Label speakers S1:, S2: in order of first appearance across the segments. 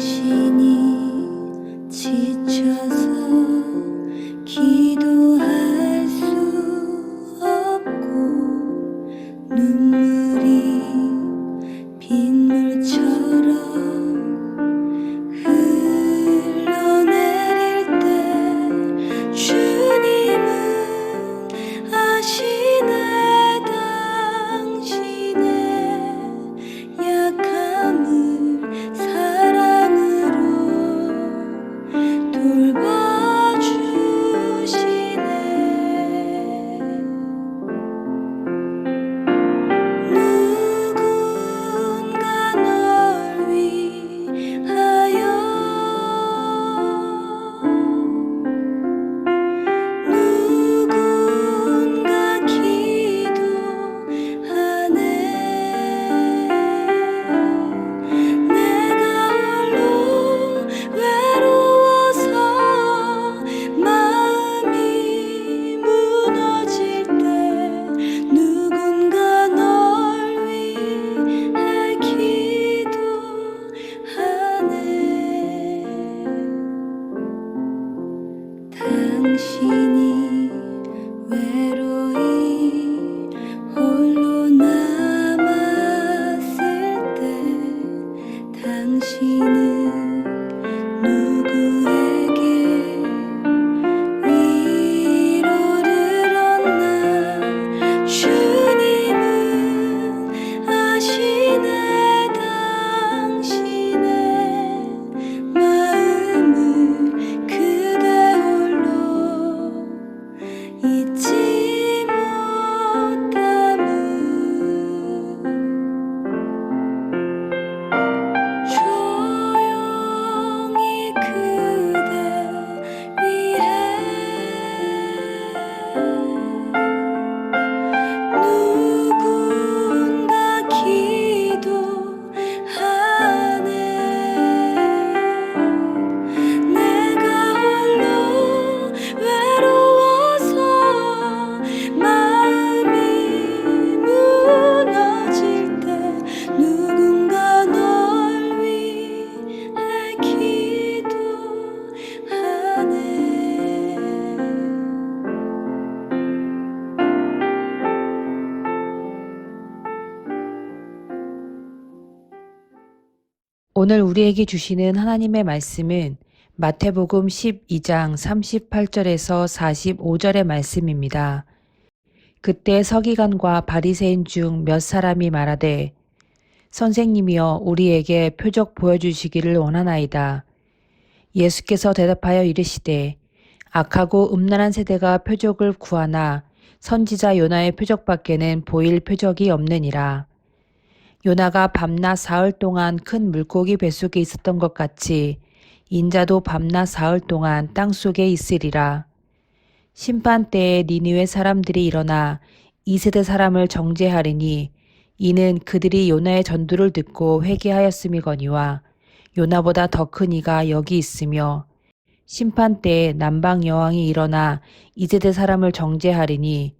S1: 可惜你。 당신이
S2: 오늘 우리에게 주시는 하나님의 말씀은 마태복음 12장 38절에서 45절의 말씀입니다. 그때 서기관과 바리새인 중 몇 사람이 말하되 선생님이여 우리에게 표적 보여주시기를 원하나이다. 예수께서 대답하여 이르시되 악하고 음란한 세대가 표적을 구하나 선지자 요나의 표적밖에는 보일 표적이 없느니라. 요나가 밤낮 사흘 동안 큰 물고기 뱃속에 있었던 것 같이 인자도 밤낮 사흘 동안 땅 속에 있으리라. 심판 때에 니느웨 사람들이 일어나 이 세대 사람을 정죄하리니 이는 그들이 요나의 전두를 듣고 회개하였음이거니와 요나보다 더 큰 이가 여기 있으며 심판 때에 남방 여왕이 일어나 이 세대 사람을 정죄하리니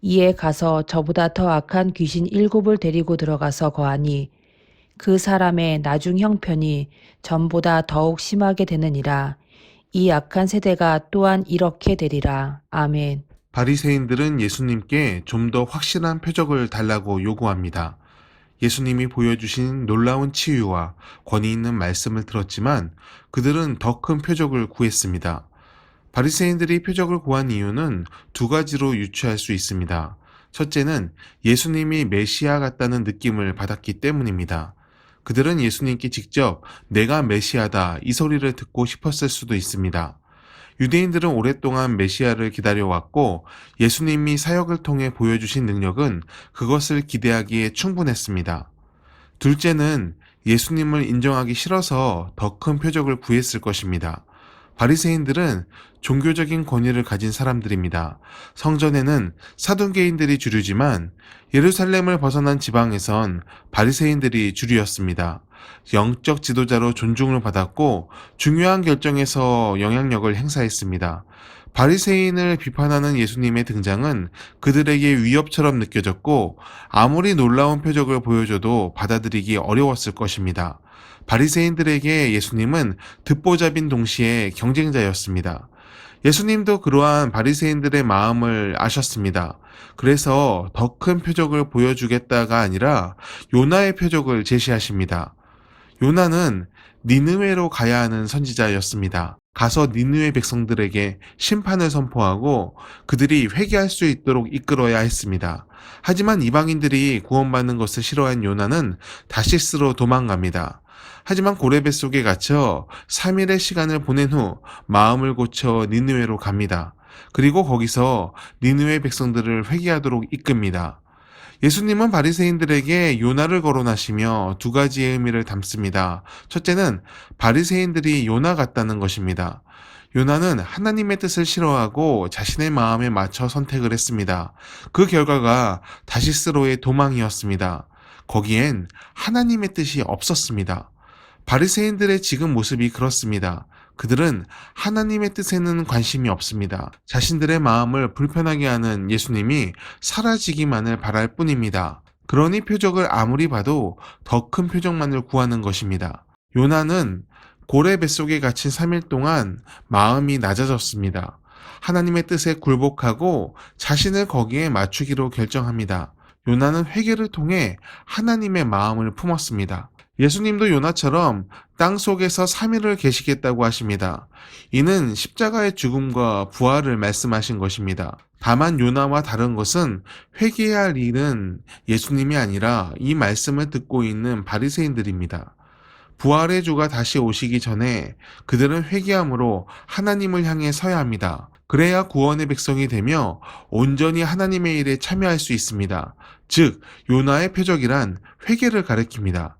S2: 이에 가서 저보다 더 악한 귀신 일곱을 데리고 들어가서 거하니 그 사람의 나중 형편이 전보다 더욱 심하게 되느니라. 이 악한 세대가 또한 이렇게 되리라. 아멘.
S3: 바리새인들은 예수님께 좀 더 확실한 표적을 달라고 요구합니다. 예수님이 보여주신 놀라운 치유와 권위 있는 말씀을 들었지만 그들은 더 큰 표적을 구했습니다. 바리새인들이 표적을 구한 이유는 두 가지로 유추할 수 있습니다. 첫째는 예수님이 메시아 같다는 느낌을 받았기 때문입니다. 그들은 예수님께 직접 내가 메시아다 이 소리를 듣고 싶었을 수도 있습니다. 유대인들은 오랫동안 메시아를 기다려왔고 예수님이 사역을 통해 보여주신 능력은 그것을 기대하기에 충분했습니다. 둘째는 예수님을 인정하기 싫어서 더 큰 표적을 구했을 것입니다. 바리새인들은 종교적인 권위를 가진 사람들입니다. 성전에는 사둔개인들이 주류지만 예루살렘을 벗어난 지방에선 바리새인들이 주류였습니다. 영적 지도자로 존중을 받았고 중요한 결정에서 영향력을 행사했습니다. 바리새인을 비판하는 예수님의 등장은 그들에게 위협처럼 느껴졌고 아무리 놀라운 표적을 보여줘도 받아들이기 어려웠을 것입니다. 바리새인들에게 예수님은 듣보잡인 동시에 경쟁자였습니다. 예수님도 그러한 바리새인들의 마음을 아셨습니다. 그래서 더 큰 표적을 보여주겠다가 아니라 요나의 표적을 제시하십니다. 요나는 니느웨로 가야 하는 선지자였습니다. 가서 니느웨 백성들에게 심판을 선포하고 그들이 회개할 수 있도록 이끌어야 했습니다. 하지만 이방인들이 구원받는 것을 싫어한 요나는 다시스로 도망갑니다. 하지만 고레배 속에 갇혀 3일의 시간을 보낸 후 마음을 고쳐 니느웨로 갑니다. 그리고 거기서 니느웨 백성들을 회개하도록 이끕니다. 예수님은 바리새인들에게 요나를 거론하시며 두 가지의 의미를 담습니다. 첫째는 바리새인들이 요나 같다는 것입니다. 요나는 하나님의 뜻을 싫어하고 자신의 마음에 맞춰 선택을 했습니다. 그 결과가 다시스로의 도망이었습니다. 거기엔 하나님의 뜻이 없었습니다. 바리새인들의 지금 모습이 그렇습니다. 그들은 하나님의 뜻에는 관심이 없습니다. 자신들의 마음을 불편하게 하는 예수님이 사라지기만을 바랄 뿐입니다. 그러니 표적을 아무리 봐도 더 큰 표적만을 구하는 것입니다. 요나는 고래 뱃속에 갇힌 3일 동안 마음이 낮아졌습니다. 하나님의 뜻에 굴복하고 자신을 거기에 맞추기로 결정합니다. 요나는 회개를 통해 하나님의 마음을 품었습니다. 예수님도 요나처럼 땅 속에서 3일을 계시겠다고 하십니다. 이는 십자가의 죽음과 부활을 말씀하신 것입니다. 다만 요나와 다른 것은 회개해야 할 일은 예수님이 아니라 이 말씀을 듣고 있는 바리새인들입니다. 부활의 주가 다시 오시기 전에 그들은 회개함으로 하나님을 향해 서야 합니다. 그래야 구원의 백성이 되며 온전히 하나님의 일에 참여할 수 있습니다. 즉, 요나의 표적이란 회개를 가리킵니다.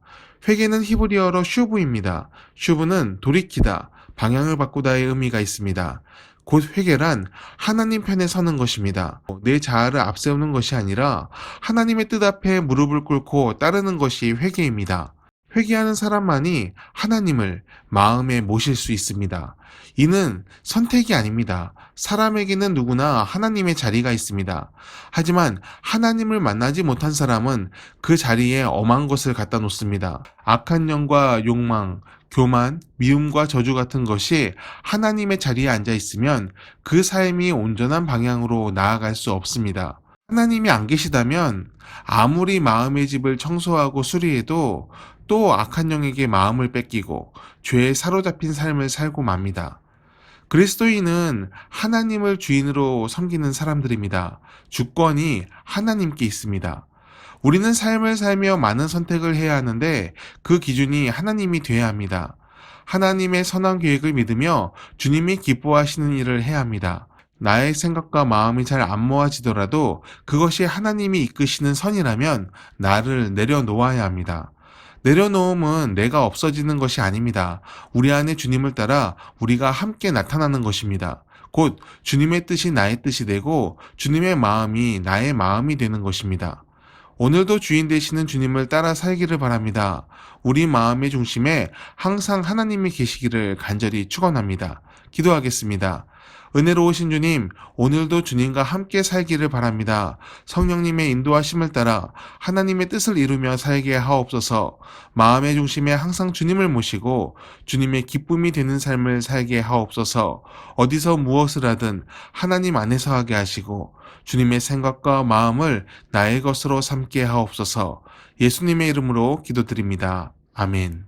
S3: 회개는 히브리어로 슈브입니다. 슈브는 돌이키다, 방향을 바꾸다의 의미가 있습니다. 곧 회개란 하나님 편에 서는 것입니다. 내 자아를 앞세우는 것이 아니라 하나님의 뜻 앞에 무릎을 꿇고 따르는 것이 회개입니다. 회개하는 사람만이 하나님을 마음에 모실 수 있습니다. 이는 선택이 아닙니다. 사람에게는 누구나 하나님의 자리가 있습니다. 하지만 하나님을 만나지 못한 사람은 그 자리에 엄한 것을 갖다 놓습니다. 악한 영과 욕망, 교만, 미움과 저주 같은 것이 하나님의 자리에 앉아 있으면 그 삶이 온전한 방향으로 나아갈 수 없습니다. 하나님이 안 계시다면 아무리 마음의 집을 청소하고 수리해도 또 악한 영에게 마음을 뺏기고 죄에 사로잡힌 삶을 살고 맙니다. 그리스도인은 하나님을 주인으로 섬기는 사람들입니다. 주권이 하나님께 있습니다. 우리는 삶을 살며 많은 선택을 해야 하는데 그 기준이 하나님이 되어야 합니다. 하나님의 선한 계획을 믿으며 주님이 기뻐하시는 일을 해야 합니다. 나의 생각과 마음이 잘 안 모아지더라도 그것이 하나님이 이끄시는 선이라면 나를 내려놓아야 합니다. 내려놓음은 내가 없어지는 것이 아닙니다. 우리 안에 주님을 따라 우리가 함께 나타나는 것입니다. 곧 주님의 뜻이 나의 뜻이 되고 주님의 마음이 나의 마음이 되는 것입니다. 오늘도 주인 되시는 주님을 따라 살기를 바랍니다. 우리 마음의 중심에 항상 하나님이 계시기를 간절히 축원합니다. 기도하겠습니다. 은혜로우신 주님, 오늘도 주님과 함께 살기를 바랍니다. 성령님의 인도하심을 따라 하나님의 뜻을 이루며 살게 하옵소서. 마음의 중심에 항상 주님을 모시고 주님의 기쁨이 되는 삶을 살게 하옵소서. 어디서 무엇을 하든 하나님 안에서 하게 하시고 주님의 생각과 마음을 나의 것으로 삼게 하옵소서. 예수님의 이름으로 기도드립니다. 아멘.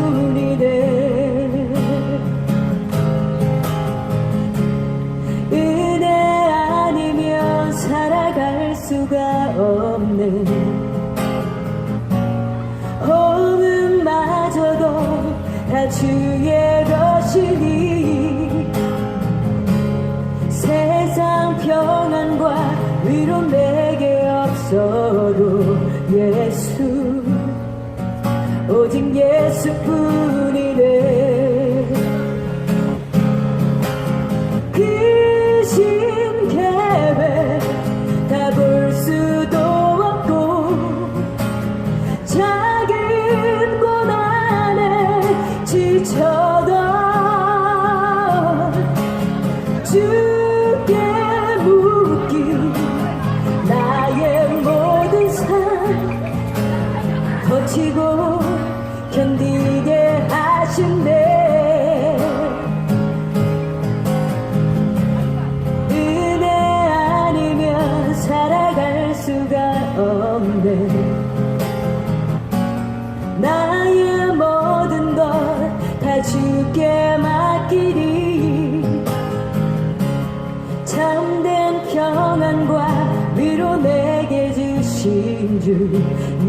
S1: 주의 것이니 세상 평안과 위로 내게 없어도 예수 오직 예수뿐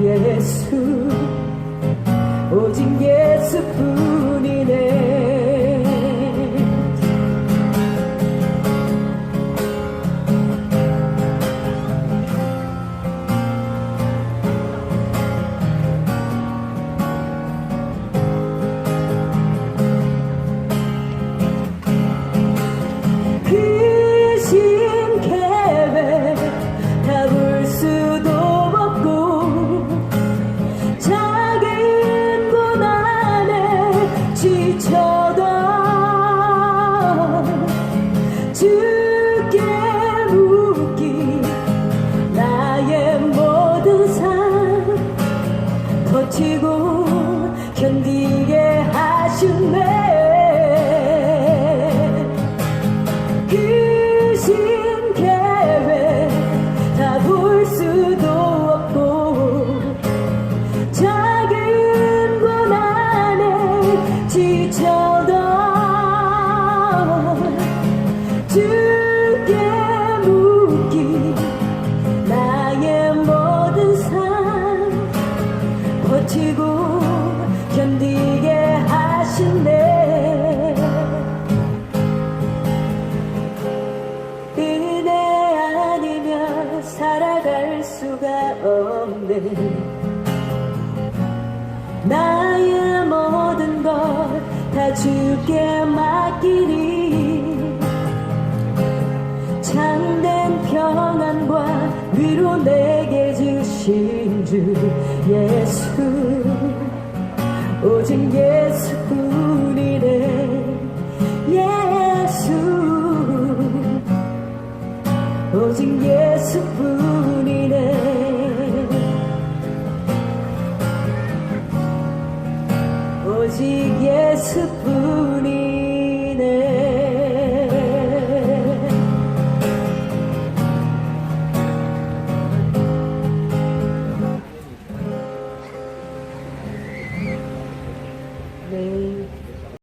S1: 예수. 祈求。 수가 없는 나의 모든 걸 다 주께 맡기니 참된 평안과 위로 내게 주신 주 예수. 오직 예수뿐이네. 예수. 오직 예수뿐. இயேசு